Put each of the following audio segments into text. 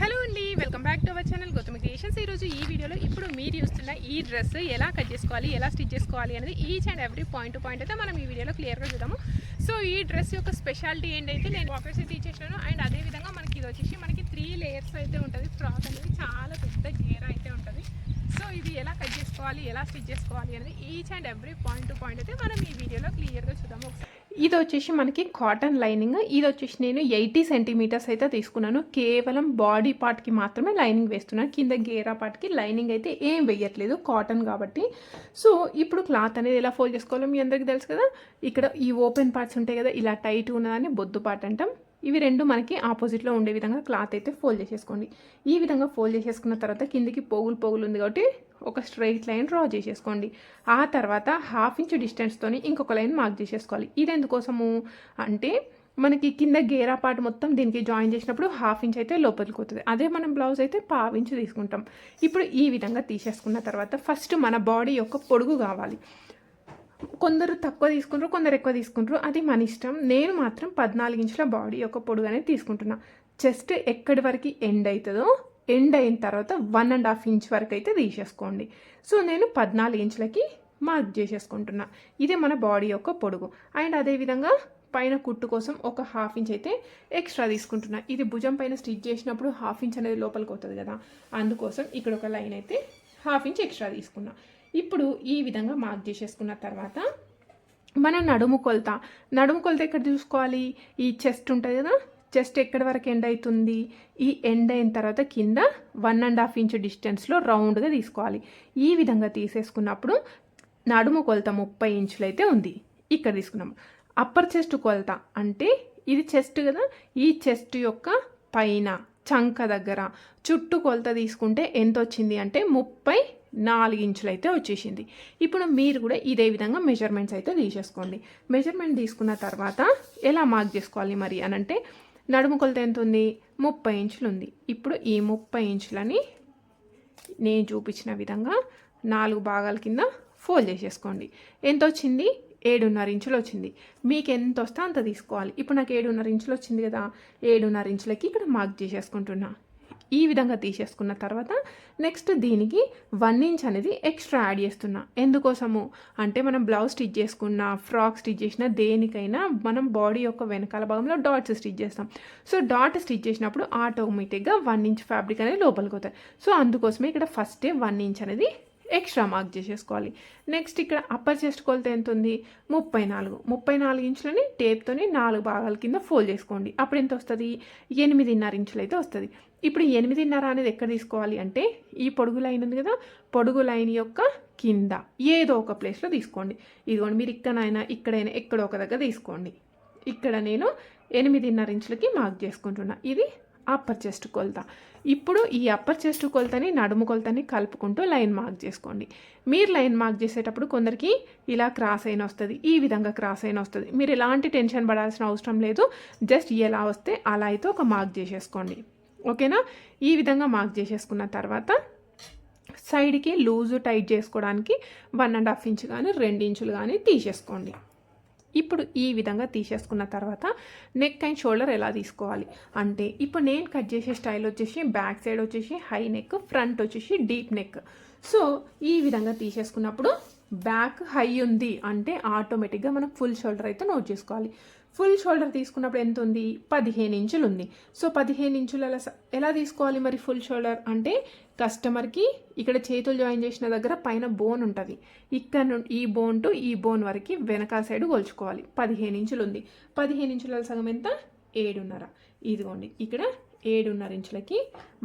Hello అండి welcome back to our channel Gautam creations. ఈరోజు ఈ వీడియోలో ఇప్పుడు మీరు చూస్తున్న ఈ డ్రెస్ ఎలా కట్ చేసుకోవాలి ఎలా స్టిచ్ చేసుకోవాలి అనేది each and every point to point అయితే మనం ఈ వీడియోలో క్లియర్గా చూద్దాము. సో ఈ డ్రెస్ యొక్క స్పెషాలిటీ ఏంటైతే నేను వాకర్స్ అయితే ఇచ్చేసాను అండ్ అదేవిధంగా మనకి ఇది వచ్చేసి మనకి త్రీ లేయర్స్ అయితే ఉంటుంది. ఫ్రాక్ అనేది చాలా పెద్ద గేర అయితే ఉంటుంది. సో ఇది ఎలా కట్ చేసుకోవాలి ఎలా స్టిచ్ చేసుకోవాలి అనేది each and every point to point అయితే మనం ఈ వీడియోలో క్లియర్గా చూద్దాము. ఒకసారి ఇది వచ్చేసి మనకి కాటన్ లైనింగ్. ఇది వచ్చేసి నేను ఎయిటీ సెంటీమీటర్స్ అయితే తీసుకున్నాను. కేవలం బాడీ పార్ట్కి మాత్రమే లైనింగ్ వేస్తున్నాను. కింద గేరా పార్ట్కి లైనింగ్ అయితే ఏం వేయట్లేదు. కాటన్ కాబట్టి. సో ఇప్పుడు క్లాత్ అనేది ఎలా ఫోల్డ్ చేసుకోవాలో మీ అందరికీ తెలుసు కదా. ఇక్కడ ఈ ఓపెన్ పార్ట్స్ ఉంటాయి కదా ఇలా టైట్ ఉన్నదాన్ని బొద్దు పార్ట్ అంటాం. ఇవి రెండు మనకి ఆపోజిట్లో ఉండే విధంగా క్లాత్ అయితే ఫోల్డ్ చేసేసుకోండి. ఈ విధంగా ఫోల్డ్ చేసేసుకున్న తర్వాత కిందికి పోగులు పోగులు ఉంది కాబట్టి ఒక స్ట్రైట్ లైన్ డ్రా చేసేసుకోండి. ఆ తర్వాత హాఫ్ ఇంచ్ డిస్టెన్స్తోని ఇంకొక లైన్ మార్క్ చేసేసుకోవాలి. ఇది ఎందుకోసము? అంటే మనకి కింద గేరా పార్ట్ మొత్తం దీనికి జాయిన్ చేసినప్పుడు హాఫ్ ఇంచ్ అయితే లోపలికి వస్తుంది అదే మనం బ్లౌజ్ అయితే పావు ఇంచ్ తీసుకుంటాం. ఇప్పుడు ఈ విధంగా తీసేసుకున్న తర్వాత ఫస్ట్ మన బాడీ యొక్క పొడుగు కావాలి. కొందరు తక్కువ తీసుకుంటారు కొందరు ఎక్కువ తీసుకుంటారు. అది మన ఇష్టం. నేను మాత్రం పద్నాలుగు ఇంచుల బాడీ యొక్క పొడుగు అనేది తీసుకుంటున్నా. చెస్ట్ ఎక్కడి వరకు ఎండ్ అవుతుందో ఎండ్ అయిన తర్వాత వన్ అండ్ హాఫ్ ఇంచ్ వరకు అయితే తీసేసుకోండి. సో నేను పద్నాలుగు ఇంచులకి మార్క్ చేసేసుకుంటున్నా. ఇదే మన బాడీ యొక్క పొడుగు. అండ్ అదేవిధంగా పైన కుట్టు కోసం ఒక హాఫ్ ఇంచ్ అయితే ఎక్స్ట్రా తీసుకుంటున్నా. ఇది భుజం పైన స్టిచ్ చేసినప్పుడు హాఫ్ ఇంచ్ అనేది లోపలికి వస్తుంది కదా. అందుకోసం ఇక్కడ ఒక లైన్ అయితే హాఫ్ ఇంచ్ ఎక్స్ట్రా తీసుకున్నా. ఇప్పుడు ఈ విధంగా మార్క్ చేసేసుకున్న తర్వాత మన నడుము కొలత. నడుము కొలత ఎక్కడ చూసుకోవాలి? ఈ చెస్ట్ ఉంటుంది కదా? చెస్ట్ ఎక్కడి వరకు ఎండ్ అవుతుంది? ఈ ఎండ్ అయిన తర్వాత కింద వన్ అండ్ హాఫ్ ఇంచ్ డిస్టెన్స్లో రౌండ్గా తీసుకోవాలి. ఈ విధంగా తీసేసుకున్నప్పుడు నడుము కొలత ముప్పై ఇంచులు అయితే ఉంది. ఇక్కడ తీసుకున్నాము. అప్పర్ చెస్ట్ కొలత అంటే ఇది చెస్ట్ కదా? ఈ చెస్ట్ యొక్క పైన చంక దగ్గర చుట్టూ కొలత తీసుకుంటే ఎంత వచ్చింది అంటే ముప్పై నాలుగు ఇంచులు అయితే వచ్చేసింది. ఇప్పుడు మీరు కూడా ఇదే విధంగా మెజర్మెంట్స్ అయితే తీసేసుకోండి. మెజర్మెంట్ తీసుకున్న తర్వాత ఎలా మార్క్ చేసుకోవాలి మరి అని అంటే నడుము కొలత ఎంత ఉంది? ముప్పై ఇంచులు ఉంది ఇప్పుడు ఈ ముప్పై ఇంచులని నేను చూపించిన విధంగా నాలుగు భాగాల కింద ఫోల్డ్ చేసేసుకోండి. ఎంత వచ్చింది ఏడున్నర ఇంచులు వచ్చింది మీకు ఎంత వస్తే అంత తీసుకోవాలి. ఇప్పుడు నాకు ఏడున్నర ఇంచులు వచ్చింది కదా. ఏడున్నర ఇంచులకి ఇక్కడ మార్క్ చేసేసుకుంటున్నా. ఈ విధంగా తీసేసుకున్న తర్వాత నెక్స్ట్ దీనికి వన్ ఇంచ్ అనేది ఎక్స్ట్రా యాడ్ చేస్తున్నా. ఎందుకోసము? అంటే మనం బ్లౌజ్ స్టిచ్ చేసుకున్న ఫ్రాక్ స్టిచ్ చేసిన దేనికైనా మనం బాడీ యొక్క వెనకాల భాగంలో డాట్స్ స్టిచ్ చేస్తాం. సో డాట్ స్టిచ్ చేసినప్పుడు ఆటోమేటిక్గా వన్ ఇంచ్ ఫ్యాబ్రిక్ అనేది లోపలికి అవుతాయి సో అందుకోసమే ఇక్కడ ఫస్టే వన్ ఇంచ్ అనేది ఎక్స్ట్రా మార్క్ చేసేసుకోవాలి. నెక్స్ట్ ఇక్కడ అప్పర్ చెస్ట్ కొలత ఎంత ఉంది ముప్పై నాలుగు. ముప్పై నాలుగు ఇంచులని టేప్తోని నాలుగు భాగాల కింద ఫోల్డ్ చేసుకోండి. అప్పుడు ఎంత వస్తుంది? ఎనిమిదిన్నర ఇంచులు అయితే వస్తుంది. ఇప్పుడు ఎనిమిదిన్నర అనేది ఎక్కడ తీసుకోవాలి అంటే ఈ పొడుగు లైన్ ఉంది కదా? పొడుగు లైన్ యొక్క కింద. ఏదో ఒక ప్లేస్లో తీసుకోండి. ఇదిగోండి మీరు ఇక్కడైనా ఇక్కడైనా ఎక్కడో ఒక దగ్గర తీసుకోండి. ఇక్కడ నేను ఎనిమిదిన్నర ఇంచులకి మార్క్ చేసుకుంటున్నా. ఇది అప్పర్ చెస్ట్ కొలత. ఇప్పుడు ఈ అప్పర్ చెస్ట్ కొలతని నడుము కొలతని కలుపుకుంటూ లైన్ మార్క్ చేసుకోండి. మీరు లైన్ మార్క్ చేసేటప్పుడు కొందరికి ఇలా క్రాస్ అయిన వస్తుంది ఈ విధంగా క్రాస్ అయిన వస్తుంది. మీరు ఎలాంటి టెన్షన్ పడాల్సిన అవసరం లేదు జస్ట్ ఎలా వస్తే అలా అయితే ఒక మార్క్ చేసేసుకోండి. ఓకేనా? ఈ విధంగా మార్క్ చేసేసుకున్న తర్వాత సైడ్కి లూజు టైట్ చేసుకోవడానికి వన్ అండ్ హాఫ్ ఇంచ్ కానీ రెండు ఇంచులు కానీ తీసేసుకోండి. ఇప్పుడు ఈ విధంగా తీసేసుకున్న తర్వాత నెక్ అండ్ షోల్డర్ ఎలా తీసుకోవాలి? అంటే ఇప్పుడు నేను కట్ చేసే స్టైల్ వచ్చేసి బ్యాక్ సైడ్ వచ్చేసి హై నెక్ ఫ్రంట్ వచ్చేసి డీప్ నెక్ సో ఈ విధంగా తీసేసుకున్నప్పుడు బ్యాక్ హై ఉంది అంటే ఆటోమేటిక్గా మనం ఫుల్ షోల్డర్ అయితే నోట్ చేసుకోవాలి. ఫుల్ షోల్డర్ తీసుకున్నప్పుడు ఎంత ఉంది? పదిహేను ఇంచులు ఉంది. సో పదిహేను ఇంచులు ఎలా ఎలా తీసుకోవాలి మరి ఫుల్ షోల్డర్? అంటే కస్టమర్కి ఇక్కడ చేతులు జాయిన్ చేసిన దగ్గర పైన బోన్ ఉంటుంది. ఇక్కడ నుండి ఈ బోన్ టు ఈ బోన్ వరకు వెనకాల సైడ్ కొలుచుకోవాలి. పదిహేను ఇంచులు ఉంది. పదిహేను ఇంచుల సగం ఎంత? ఏడున్నర. ఇదిగోండి. ఇక్కడ ఏడున్నర ఇంచులకి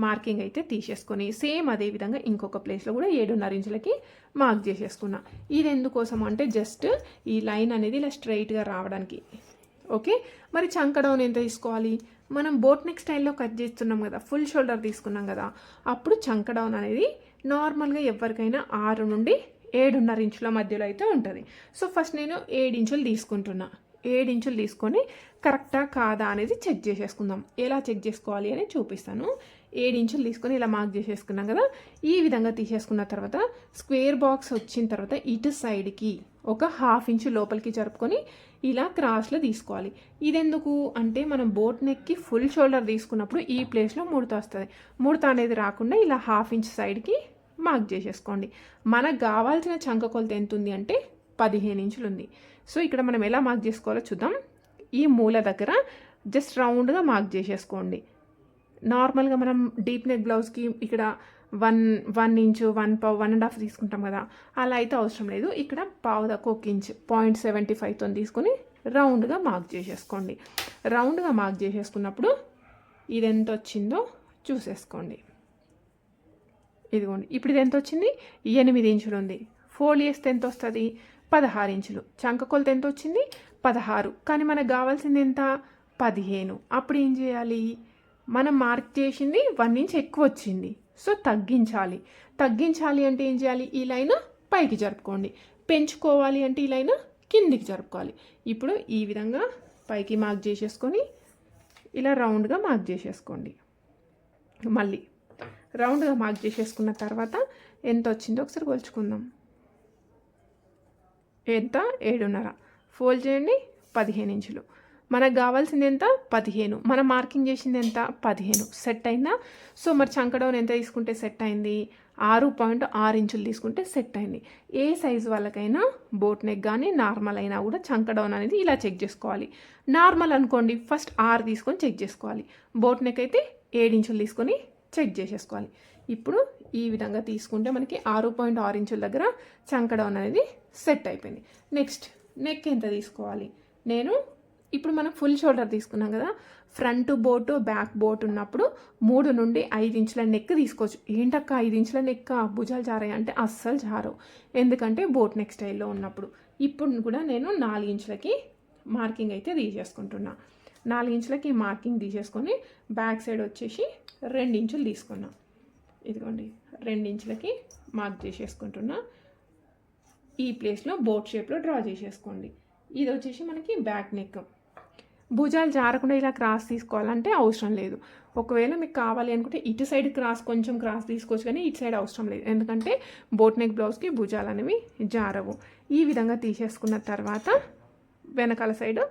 మార్కింగ్ అయితే తీసేసుకొని సేమ్ అదే విధంగా ఇంకొక ప్లేస్లో కూడా ఏడున్నర ఇంచులకి మార్క్ చేసేసుకున్నా. ఇది ఎందుకోసం అంటే జస్ట్ ఈ లైన్ అనేది ఇలా స్ట్రైట్గా రావడానికి ఓకే? మరి చంక డౌన్ ఎంత తీసుకోవాలి. మనం బోట్ నెక్ స్టైల్లో కట్ చేస్తున్నాం కదా ఫుల్ షోల్డర్ తీసుకున్నాం కదా అప్పుడు చంక డౌన్ అనేది నార్మల్గా ఎవరికైనా ఆరు నుండి ఏడున్నర ఇంచుల మధ్యలో అయితే ఉంటుంది. సో ఫస్ట్ నేను ఏడు ఇంచులు తీసుకుంటున్నా. ఏడు ఇంచులు తీసుకొని కరెక్టా కాదా అనేది చెక్ చేసేసుకుందాం. ఎలా చెక్ చేసుకోవాలి అని చూపిస్తాను. ఏడు ఇంచులు తీసుకొని ఇలా మార్క్ చేసేసుకున్నాం కదా ఈ విధంగా తీసేసుకున్న తర్వాత స్క్వేర్ బాక్స్ వచ్చిన తర్వాత ఇటు సైడ్కి ఒక హాఫ్ ఇంచు లోపలికి జరుపుకొని ఇలా క్రాస్లో తీసుకోవాలి. ఇదెందుకు? అంటే మనం బోట్ నెక్కి ఫుల్ షోల్డర్ తీసుకున్నప్పుడు ఈ ప్లేస్లో ముడత వస్తుంది. ముడత అనేది రాకుండా ఇలా హాఫ్ ఇంచ్ సైడ్కి మార్క్ చేసేసుకోండి. మనకు కావాల్సిన చంక కొలత ఎంత ఉంది అంటే పదిహేను ఇంచులు ఉంది. సో ఇక్కడ మనం ఎలా మార్క్ చేసుకోవాలో చూద్దాం. ఈ మూల దగ్గర జస్ట్ రౌండ్గా మార్క్ చేసేసుకోండి. నార్మల్గా మనం డీప్ నెక్ బ్లౌజ్కి ఇక్కడ వన్ వన్ ఇంచు వన్ పావు వన్ అండ్ హాఫ్ తీసుకుంటాం కదా. అలా అయితే అవసరం లేదు. ఇక్కడ పావు దాకా ఒక ఇంచ్ పాయింట్ సెవెంటీ ఫైవ్తో తీసుకొని రౌండ్గా మార్క్ చేసేసుకోండి. రౌండ్గా మార్క్ చేసేసుకున్నప్పుడు ఇది ఎంత వచ్చిందో చూసేసుకోండి. ఇదిగోండి. ఇప్పుడు ఇది ఎంత వచ్చింది? ఎనిమిది ఇంచులు ఉంది. ఫోల్డ్ చేస్తే ఎంత వస్తుంది? పదహారు ఇంచులు. చంక కొలత ఎంత వచ్చింది? పదహారు. కానీ మనకు కావాల్సింది ఎంత? పదిహేను. అప్పుడు ఏం చేయాలి? మనం మార్క్ చేసింది వన్ ఇంచ్ ఎక్కువ వచ్చింది. సో తగ్గించాలి. తగ్గించాలి అంటే ఏం చేయాలి? ఈ లైన్ పైకి జరుపుకోండి. పెంచుకోవాలి అంటే ఈ లైన్ కిందికి జరుపుకోవాలి. ఇప్పుడు ఈ విధంగా పైకి మార్క్ చేసేసుకొని ఇలా రౌండ్గా మార్క్ చేసేసుకోండి. మళ్ళీ రౌండ్గా మార్క్ చేసేసుకున్న తర్వాత ఎంత వచ్చిందో ఒకసారి కొలుచుకుందాం. ఎంత? ఏడున్నర. ఫోల్డ్ చేయండి. పదిహేను ఇంచులు. మనకు కావాల్సింది ఎంత? పదిహేను. మనం మార్కింగ్ చేసింది ఎంత? పదిహేను. సెట్ అయిందా? సో మరి చంకడౌన్ ఎంత తీసుకుంటే సెట్ అయింది? ఆరు పాయింట్ ఆరు ఇంచులు తీసుకుంటే సెట్ అయింది. ఏ సైజు వాళ్ళకైనా బోట్ నెక్ కానీ నార్మల్ అయినా కూడా చంకడౌన్ అనేది ఇలా చెక్ చేసుకోవాలి. నార్మల్ అనుకోండి ఫస్ట్ ఆరు తీసుకొని చెక్ చేసుకోవాలి. బోట్ నెక్ అయితే ఏడు ఇంచులు తీసుకొని చెక్ చేసేసుకోవాలి. ఇప్పుడు ఈ విధంగా తీసుకుంటే మనకి ఆరు పాయింట్ ఆరు ఇంచుల దగ్గర చంకడౌన్ అనేది సెట్ అయిపోయింది. నెక్స్ట్ నెక్ ఎంత తీసుకోవాలి? నేను ఇప్పుడు మనం ఫుల్ షోల్డర్ తీసుకున్నాం కదా ఫ్రంట్ బోటు బ్యాక్ బోట్ ఉన్నప్పుడు మూడు నుండి ఐదు ఇంచుల నెక్ తీసుకోవచ్చు. ఏంటక్క ఐదు ఇంచుల నెక్ భుజాలు జారాయి? అంటే అస్సలు జారవు. ఎందుకంటే బోట్ నెక్ స్టైల్లో ఉన్నప్పుడు. ఇప్పుడు కూడా నేను నాలుగు ఇంచులకి మార్కింగ్ అయితే తీసేసుకుంటున్నా. నాలుగు ఇంచులకి మార్కింగ్ తీసేసుకొని బ్యాక్ సైడ్ వచ్చేసి రెండు ఇంచులు తీసుకున్నా. ఇదిగోండి రెండు ఇంచులకి మార్క్ చేసేసుకుంటున్నా. ఈ ప్లేస్లో బోట్ షేప్లో డ్రా చేసేసుకోండి. ఇది వచ్చేసి మనకి బ్యాక్ నెక్ భుజాలు జారకుండా ఇలా క్రాస్ తీసుకోవాలంటే అవసరం లేదు. ఒకవేళ మీకు కావాలి అనుకుంటే ఇటు సైడ్ క్రాస్ కొంచెం క్రాస్ తీసుకోవచ్చు కానీ ఇటు సైడ్ అవసరం లేదు. ఎందుకంటే బోట్ నెక్ బ్లౌజ్కి భుజాలు అనేవి జారవు. ఈ విధంగా తీసేసుకున్న తర్వాత వెనకాల సైడ్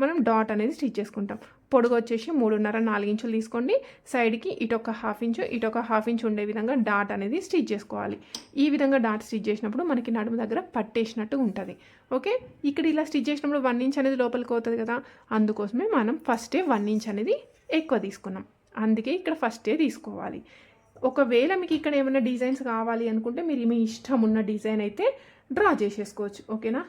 మనం డాట్ అనేది స్టిచ్ చేసుకుంటాం. పొడుగు వచ్చేసి మూడున్నర నాలుగు ఇంచులు తీసుకోండి. సైడ్కి ఇటొక హాఫ్ ఇంచు ఇటొక హాఫ్ ఇంచు ఉండే విధంగా డాట్ అనేది స్టిచ్ చేసుకోవాలి. ఈ విధంగా డాట్ స్టిచ్ చేసినప్పుడు మనకి నడుము దగ్గర పట్టేసినట్టు ఉంటుంది. ఓకే? ఇక్కడ ఇలా స్టిచ్ చేసినప్పుడు వన్ ఇంచ్ అనేది లోపలికి అవుతుంది కదా? అందుకోసమే మనం ఫస్టే వన్ ఇంచ్ అనేది ఎక్కువ తీసుకున్నాం. అందుకే ఇక్కడ ఫస్టే తీసుకోవాలి. ఒకవేళ మీకు ఇక్కడ ఏమైనా డిజైన్స్ కావాలి అనుకుంటే మీరు మీ ఇష్టం ఉన్న డిజైన్ అయితే డ్రా చేసేసుకోవచ్చు. ఓకేనా?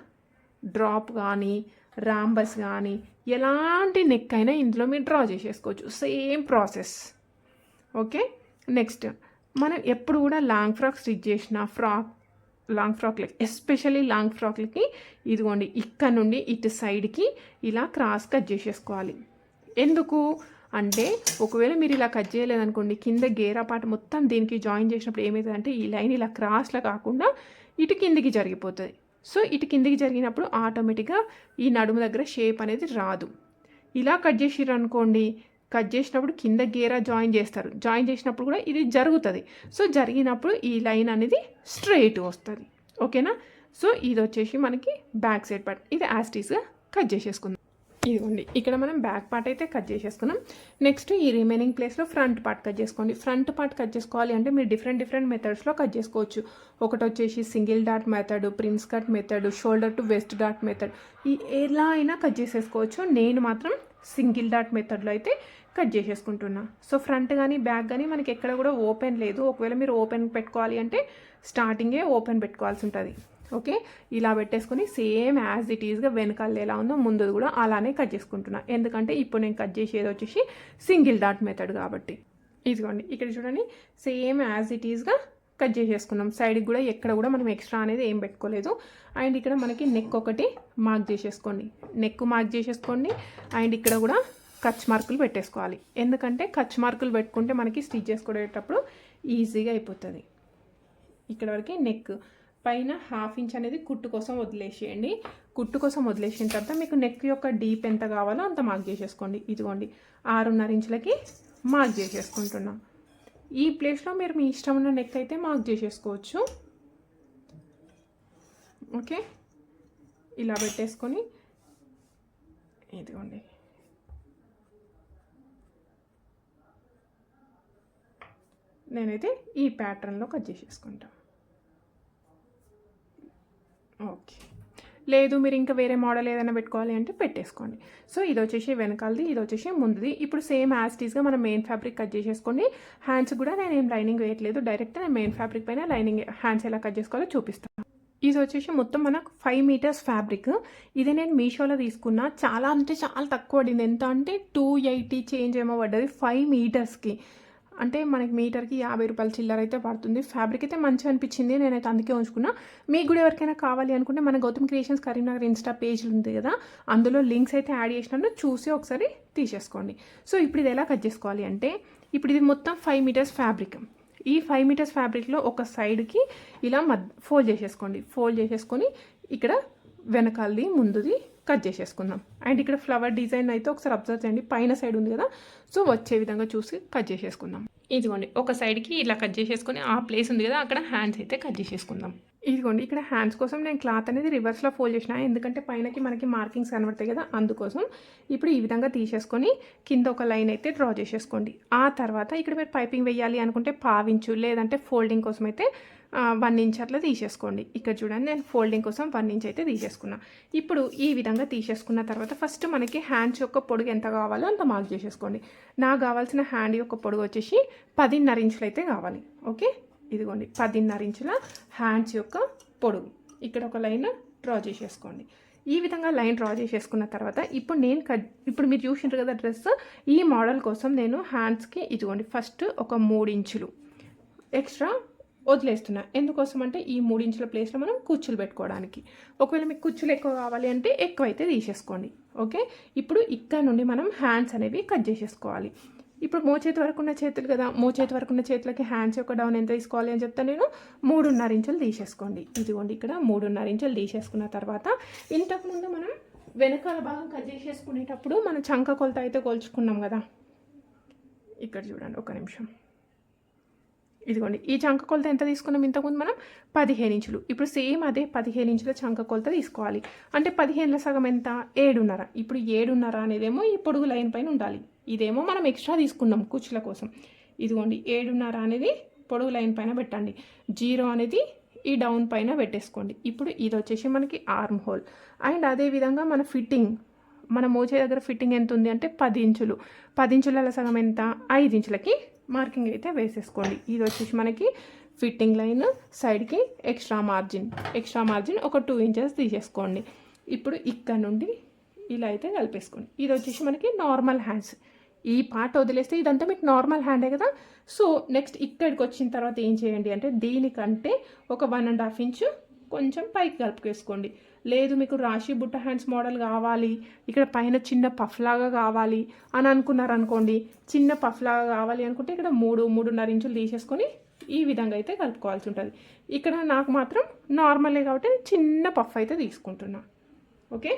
డ్రాప్ కానీ రాంబస్ కానీ ఎలాంటి నెక్ అయినా ఇందులో మీరు డ్రా చేసేసుకోవచ్చు. సేమ్ ప్రాసెస్ ఓకే నెక్స్ట్ మనం ఎప్పుడు కూడా లాంగ్ ఫ్రాక్ స్టిచ్ చేసిన ఫ్రాక్ లాంగ్ ఫ్రాక్లకి ఎస్పెషల్లీ లాంగ్ ఫ్రాక్లకి ఇదిగోండి ఇక్కడ నుండి ఇటు సైడ్కి ఇలా క్రాస్ కట్ చేసేసుకోవాలి. ఎందుకు? అంటే ఒకవేళ మీరు ఇలా కట్ చేయలేదనుకోండి కింద గేరా పాట మొత్తం దీనికి జాయిన్ చేసినప్పుడు ఏమవుతుందంటే ఈ లైన్ ఇలా క్రాస్లో కాకుండా ఇటు కిందికి జరిగిపోతుంది. సో ఇటు కిందికి జరిగినప్పుడు ఆటోమేటిక్గా ఈ నడుము దగ్గర షేప్ అనేది రాదు. ఇలా కట్ చేసిర్రు అనుకోండి కట్ చేసినప్పుడు కింద గేరా జాయిన్ చేస్తారు. జాయిన్ చేసినప్పుడు కూడా ఇది జరుగుతుంది. సో జరిగినప్పుడు ఈ లైన్ అనేది స్ట్రైట్ వస్తుంది. ఓకేనా? సో ఇది వచ్చేసి మనకి బ్యాక్ సైడ్ పార్ట్. ఇది యాస్టీస్గా కట్ చేసేసుకుందాం. ఇదిగోండి ఇక్కడ మనం బ్యాక్ పార్ట్ అయితే కట్ చేసేసుకున్నాం. నెక్స్ట్ ఈ రిమైనింగ్ ప్లేస్లో ఫ్రంట్ పార్ట్ కట్ చేసుకోండి. ఫ్రంట్ పార్ట్ కట్ చేసుకోవాలి అంటే మీరు డిఫరెంట్ డిఫరెంట్ మెథడ్స్లో కట్ చేసుకోవచ్చు. ఒకటి వచ్చేసి single dot method prince cut method shoulder to waist dot method ఈ ఎలా అయినా కట్ చేసేసుకోవచ్చు. నేను మాత్రం సింగిల్ డాట్ మెథడ్లో అయితే కట్ చేసేసుకుంటున్నా. సో ఫ్రంట్ కానీ బ్యాక్ కానీ మనకి ఎక్కడ కూడా ఓపెన్ లేదు. ఒకవేళ మీరు ఓపెన్ పెట్టుకోవాలి అంటే స్టార్టింగే ఓపెన్ పెట్టుకోవాల్సి ఉంటుంది. ఓకే? ఇలా పెట్టేసుకొని సేమ్ యాజ్ ఇట్ ఈజ్గా వెనకాల ఎలా ఉందో ముందు కూడా అలానే కట్ చేసుకుంటున్నా. ఎందుకంటే ఇప్పుడు నేను కట్ చేసేది వచ్చేసి సింగిల్ డాట్ మెథడ్ కాబట్టి. ఇదిగోండి ఇక్కడ చూడండి. సేమ్ యాజ్ ఇట్ ఈజ్గా కట్ చేసేసుకున్నాం. సైడ్కి కూడా ఎక్కడ కూడా మనం ఎక్స్ట్రా అనేది ఏం పెట్టుకోలేదు. అండ్ ఇక్కడ మనకి నెక్ ఒకటి మార్క్ చేసేసుకోండి. నెక్ మార్క్ చేసేసుకోండి. అండ్ ఇక్కడ కూడా కచ్ మార్కులు పెట్టేసుకోవాలి. ఎందుకంటే కచ్ మార్కులు పెట్టుకుంటే మనకి స్టిచ్ చేసుకునేటప్పుడు ఈజీగా అయిపోతుంది. ఇక్కడ వరకు నెక్. పైన హాఫ్ ఇంచ్ అనేది కుట్టు కోసం వదిలేసేయండి. కుట్టు కోసం వదిలేసిన తర్వాత మీకు నెక్ యొక్క డీప్ ఎంత కావాలో అంత మార్క్ చేసేసుకోండి. ఇదిగోండి ఆరున్నర ఇంచులకి మార్క్ చేసేసుకుంటున్నాం. ఈ ప్లేస్లో మీరు మీ ఇష్టం ఉన్న నెక్ అయితే మార్క్ చేసేసుకోవచ్చు. ఓకే ఇలా పెట్టేసుకొని ఇదిగోండి. నేనైతే ఈ ప్యాటర్న్లో కట్ చేసేసుకుంటాను ఓకే. లేదు మీరు ఇంకా వేరే మోడల్ ఏదైనా పెట్టుకోవాలి అంటే పెట్టేసుకోండి. సో ఇది వచ్చేసి వెనకాలది ఇది వచ్చేసి ముందుది. ఇప్పుడు సేమ్ యాస్టీస్గా మనం మెయిన్ ఫ్యాబ్రిక్ కట్ చేసేసుకోండి హ్యాండ్స్ కూడా నేను ఏం లైనింగ్ వేయట్లేదు. డైరెక్ట్ నేను మెయిన్ ఫ్యాబ్రిక్ పైన లైనింగ్ హ్యాండ్స్ ఎలా కట్ చేసుకోవాలో చూపిస్తాను ఇది వచ్చేసి మొత్తం మనకు ఫైవ్ మీటర్స్ ఫ్యాబ్రిక్. ఇది నేను మీషోలో తీసుకున్నా. చాలా అంటే చాలా తక్కువ పడింది. ఎంత అంటే టూ ఎయిటీ చేంజ్ ఏమో పడ్డది ఫైవ్ మీటర్స్కి. అంటే మనకి మీటర్కి యాభై రూపాయల చిల్లర అయితే పడుతుంది. ఫ్యాబ్రిక్ అయితే మంచిగా అనిపించింది. నేనైతే అందుకే ఉంచుకున్నా. మీకు కూడా ఎవరికైనా కావాలి అనుకుంటే మన Gautam creations Karimnagar insta page ఉంది కదా అందులో లింక్స్ అయితే యాడ్ చేసినప్పుడు చూసి ఒకసారి తీసేసుకోండి. సో ఇప్పుడు ఇది ఎలా కట్ చేసుకోవాలి అంటే ఇప్పుడు ఇది మొత్తం ఫైవ్ మీటర్స్ ఫ్యాబ్రిక్. ఈ ఫైవ్ మీటర్స్ ఫ్యాబ్రిక్లో ఒక సైడ్కి ఇలా మద్ ఫోల్డ్ చేసేసుకోండి. ఫోల్డ్ చేసేసుకొని ఇక్కడ వెనకాలది ముందుది కట్ చేసేసుకుందాం. అండ్ ఇక్కడ ఫ్లవర్ డిజైన్ అయితే ఒకసారి అబ్జర్వ్ చేయండి. పైన సైడ్ ఉంది కదా. సో వచ్చే విధంగా చూసి కట్ చేసేసుకుందాం. ఇదిగోండి ఒక సైడ్కి ఇలా కట్ చేసేసుకొని ఆ ప్లేస్ ఉంది కదా అక్కడ హ్యాండ్స్ అయితే కట్ చేసేసుకుందాం. ఇదిగోండి ఇక్కడ హ్యాండ్స్ కోసం నేను క్లాత్ అనేది రివర్స్లో ఫోల్డ్ చేసిన ఎందుకంటే పైనకి మనకి మార్కింగ్స్ కనబడతాయి కదా అందుకోసం ఇప్పుడు ఈ విధంగా తీసేసుకొని కింద ఒక లైన్ అయితే డ్రా చేసేసుకోండి. ఆ తర్వాత ఇక్కడ మీరు పైపింగ్ వేయాలి అనుకుంటే పావించు లేదంటే ఫోల్డింగ్ కోసం అయితే వన్ ఇంచ్ అట్లా తీసేసుకోండి. ఇక్కడ చూడండి నేను ఫోల్డింగ్ కోసం వన్ ఇంచ్ అయితే తీసేసుకున్నా. ఇప్పుడు ఈ విధంగా తీసేసుకున్న తర్వాత ఫస్ట్ మనకి హ్యాండ్స్ యొక్క పొడుగు ఎంత కావాలో అంత మార్క్ చేసేసుకోండి. నాకు కావాల్సిన హ్యాండ్ యొక్క పొడుగు వచ్చేసి పదిన్నర ఇంచులు అయితే కావాలి. ఓకే ఇదిగోండి పదిన్నర ఇంచుల హ్యాండ్స్ యొక్క పొడుగు. ఇక్కడ ఒక లైన్ డ్రా చేసేసుకోండి. ఈ విధంగా లైన్ డ్రా చేసేసుకున్న తర్వాత ఇప్పుడు నేను కట్ ఇప్పుడు మీరు చూసినారు కదా డ్రెస్ ఈ మోడల్ కోసం నేను హ్యాండ్స్కి ఇదిగోండి ఫస్ట్ ఒక మూడు ఇంచులు ఎక్స్ట్రా వదిలేస్తున్నా. ఎందుకోసం అంటే ఈ మూడించుల ప్లేస్లో మనం కుచ్చులు పెట్టుకోవడానికి. ఒకవేళ మీకు కుచ్చులు ఎక్కువ కావాలి అంటే ఎక్కువ అయితే తీసేసుకోండి. ఓకే? ఇప్పుడు ఇక్కడ నుండి మనం హ్యాండ్స్ అనేవి కట్ చేసేసుకోవాలి. ఇప్పుడు మోచేతి వరకు ఉన్న చేతులు కదా? మోచేతి వరకు ఉన్న చేతులకి హ్యాండ్స్ యొక్క డౌన్ ఎంత తీసుకోవాలి అని చెప్తే నేను. మూడున్నర ఇంచులు తీసేసుకోండి. ఇదిగోండి ఇక్కడ మూడున్నర ఇంచులు తీసేసుకున్న తర్వాత ఇంతకుముందు మనం వెనకాల భాగం కట్ చేసేసుకునేటప్పుడు మనం చంక కొలత అయితే కొలుచుకున్నాం కదా? ఇక్కడ చూడండి ఒక నిమిషం. ఇదిగోండి ఈ చంక కొలత ఎంత తీసుకున్నాం ఇంతకుముందు మనం? పదిహేను ఇంచులు. ఇప్పుడు సేమ్ అదే పదిహేను ఇంచుల చంక కొలత తీసుకోవాలి. అంటే పదిహేనుల సగం ఎంత? ఏడున్నర. ఇప్పుడు ఏడున్నర అనేదేమో ఈ పొడుగు లైన్ పైన ఉండాలి. ఇదేమో మనం ఎక్స్ట్రా తీసుకున్నాం కుచ్చుల కోసం. ఇదిగోండి ఏడున్నర అనేది పొడుగు లైన్ పైన పెట్టండి. జీరో అనేది ఈ డౌన్ పైన పెట్టేసుకోండి. ఇప్పుడు ఇది వచ్చేసి మనకి ఆర్మ్ హోల్. అండ్ అదేవిధంగా మన ఫిట్టింగ్. మన మోచే దగ్గర ఫిట్టింగ్ ఎంత ఉంది అంటే పది ఇంచులు. పది ఇంచుల సగం ఎంత? ఐదు ఇంచులకి మార్కింగ్ అయితే వేసేసుకోండి. ఇది వచ్చేసి మనకి ఫిట్టింగ్ లైన్ సైడ్కి ఎక్స్ట్రా మార్జిన్. ఎక్స్ట్రా మార్జిన్ ఒక టూ ఇంచెస్ తీసేసుకోండి. ఇప్పుడు ఇక్కడ నుండి ఇలా అయితే కలిపేసుకోండి. ఇది వచ్చేసి మనకి నార్మల్ హ్యాండ్స్. ఈ పార్ట్ వదిలేస్తే ఇదంతా మీకు నార్మల్ హ్యాండే కదా. సో నెక్స్ట్ ఇక్కడికి వచ్చిన తర్వాత ఏం చేయండి అంటే దీనికంటే ఒక వన్ అండ్ హాఫ్ ఇంచు కొంచెం పైకి కలుపుకేసుకోండి. లేదు మీకు రాశి బుట్ట హ్యాండ్స్ మోడల్ కావాలి ఇక్కడ పైన చిన్న పఫ్ లాగా కావాలి అని అనుకున్నారు అనుకోండి చిన్న పఫ్ లాగా కావాలి అనుకుంటే ఇక్కడ మూడు మూడున్నర ఇంచులు తీసేసుకొని ఈ విధంగా అయితే కలుపుకోవాల్సి ఉంటుంది. ఇక్కడ నాకు మాత్రం నార్మలే కాబట్టి చిన్న పఫ్ అయితే తీసుకుంటున్నా. ఓకే?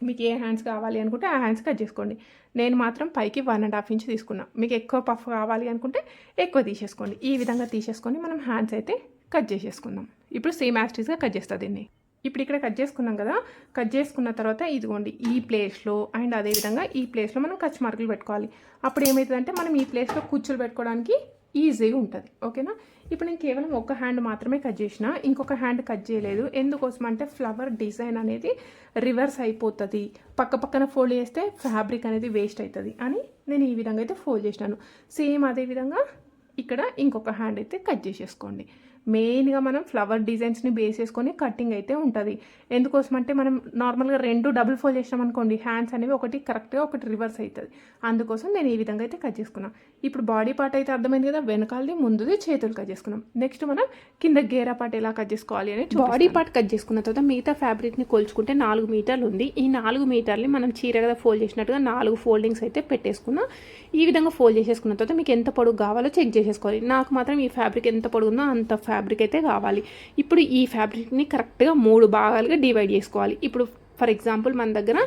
మీకు ఏ హ్యాండ్స్ కావాలి అనుకుంటే ఆ హ్యాండ్స్ కట్ చేసుకోండి. నేను మాత్రం పైకి వన్ అండ్ హాఫ్ ఇంచ్ తీసుకున్నా. మీకు ఎక్కువ పఫ్ కావాలి అనుకుంటే ఎక్కువ తీసేసుకోండి. ఈ విధంగా తీసేసుకొని మనం హ్యాండ్స్ అయితే కట్ చేసేసుకుందాం. ఇప్పుడు సేమ్ యాస్టీస్గా కట్ చేస్తుంది దీన్ని. ఇప్పుడు ఇక్కడ కట్ చేసుకున్నాం కదా కట్ చేసుకున్న తర్వాత ఇదిగోండి ఈ ప్లేస్లో అండ్ అదేవిధంగా ఈ ప్లేస్లో మనం కచ్ మార్కులు పెట్టుకోవాలి. అప్పుడు ఏమవుతుందంటే మనం ఈ ప్లేస్లో కూర్చులు పెట్టుకోవడానికి ఈజీగా ఉంటుంది. ఓకేనా? ఇప్పుడు నేను కేవలం ఒక హ్యాండ్ మాత్రమే కట్ చేసిన ఇంకొక హ్యాండ్ కట్ చేయలేదు. ఎందుకోసం అంటే ఫ్లవర్ డిజైన్ అనేది రివర్స్ అయిపోతుంది. పక్క పక్కన ఫోల్డ్ చేస్తే ఫ్యాబ్రిక్ అనేది వేస్ట్ అవుతుంది అని నేను ఈ విధంగా అయితే ఫోల్డ్ చేసినాను. సేమ్ అదే విధంగా ఇక్కడ ఇంకొక హ్యాండ్ అయితే కట్ చేసేసుకోండి. మెయిన్గా మనం ఫ్లవర్ డిజైన్స్ని బేస్ చేసుకొని కటింగ్ అయితే ఉంటుంది. ఎందుకోసం అంటే మనం నార్మల్గా రెండు డబుల్ ఫోల్డ్ చేసినాం అనుకోండి హ్యాండ్స్ అనేవి ఒకటి కరెక్ట్గా ఒకటి రివర్స్ అవుతుంది అందుకోసం నేను ఈ విధంగా అయితే కట్ చేసుకున్నాను ఇప్పుడు బాడీ పార్ట్ అయితే అర్థమైంది కదా వెనకాలది ముందుది చేతులు కట్ చేసుకున్నాం. నెక్స్ట్ మనం కింద గేరా పార్ట్ ఎలా కట్ చేసుకోవాలి అని బాడీ పార్ట్ కట్ చేసుకున్న తర్వాత మిగతా ఫ్యాబ్రిక్ని కొలుచుకుంటే నాలుగు మీటర్లు ఉంది. ఈ నాలుగు మీటర్ని మనం చీర కదా ఫోల్డ్ చేసినట్టుగా నాలుగు ఫోల్డింగ్స్ అయితే పెట్టేసుకున్నాం. ఈ విధంగా ఫోల్డ్ చేసేసుకున్న తర్వాత మీకు ఎంత పొడుగు కావాలో చెక్ చేసేసుకోవాలి. నాకు మాత్రం ఈ ఫ్యాబ్రిక్ ఎంత పొడుగుందో అంత ఫ్యాబ్రిక్ అయితే కావాలి. ఇప్పుడు ఈ ఫ్యాబ్రిక్ని కరెక్ట్గా మూడు భాగాలుగా డివైడ్ చేసుకోవాలి. ఇప్పుడు ఫర్ ఎగ్జాంపుల్ మన దగ్గర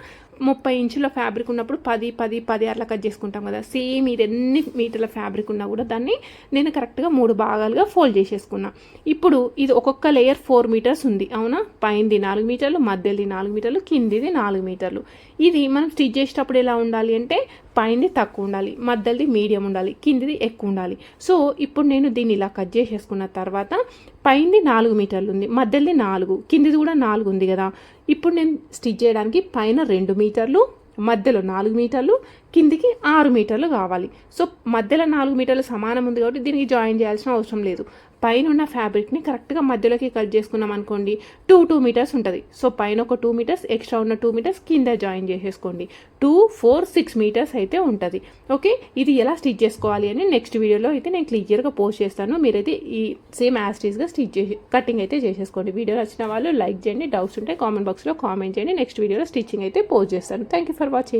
ముప్పై ఇంచుల ఫ్యాబ్రిక్ ఉన్నప్పుడు పది పది పది అట్లా కట్ చేసుకుంటాం కదా. సేమ్ ఇది ఎన్ని మీటర్ల ఫ్యాబ్రిక్ ఉన్నా కూడా దాన్ని నేను కరెక్ట్గా మూడు భాగాలుగా ఫోల్డ్ చేసేసుకున్నా. ఇప్పుడు ఇది ఒక్కొక్క లేయర్ ఫోర్ మీటర్స్ ఉంది అవునా? పైనది నాలుగు మీటర్లు మధ్యది నాలుగు మీటర్లు కిందిది నాలుగు మీటర్లు ఇది మనం స్టిచ్ చేసేటప్పుడు ఎలా ఉండాలి అంటే పైనది తక్కువ ఉండాలి మధ్యది మీడియం ఉండాలి కిందిది ఎక్కువ ఉండాలి. సో ఇప్పుడు నేను దీన్ని ఇలా కట్ చేసేసుకున్న తర్వాత పైంది నాలుగు మీటర్లు ఉంది మధ్యది నాలుగు కిందిది కూడా నాలుగు ఉంది కదా. ఇప్పుడు నేను స్టిచ్ చేయడానికి పైన రెండు మీటర్లు మధ్యలో నాలుగు మీటర్లు కిందికి ఆరు మీటర్లు కావాలి. సో మధ్యలో నాలుగు మీటర్లు సమానం ఉంది కాబట్టి దీనికి జాయిన్ చేయాల్సిన అవసరం లేదు. పైన ఉన్న ఫ్యాబ్రిక్ని కరెక్ట్గా మధ్యలోకి కట్ చేసుకున్నాం అనుకోండి టూ టూ మీటర్స్ ఉంటుంది. సో పైన ఒక టూ మీటర్స్ ఎక్స్ట్రా ఉన్న టూ మీటర్స్ కింద జాయిన్ చేసేసుకోండి. టూ ఫోర్ సిక్స్ మీటర్స్ అయితే ఉంటుంది. ఓకే ఇది ఎలా స్టిచ్ చేసుకోవాలి అని నెక్స్ట్ వీడియోలో అయితే నేను క్లియర్గా పోస్ట్ చేస్తాను. మీరైతే ఈ సేమ్ యాస్టీస్గా స్టిచ్ చేసి కటింగ్ అయితే చేసేసుకోండి. వీడియో నచ్చిన వాళ్ళు లైక్ చేయండి. డౌట్స్ ఉంటే కామెంట్ బాక్స్లో కామెంట్ చేయండి. నెక్స్ట్ వీడియోలో స్టిచ్చింగ్ అయితే పోస్ట్ చేస్తాను. Thank you for watching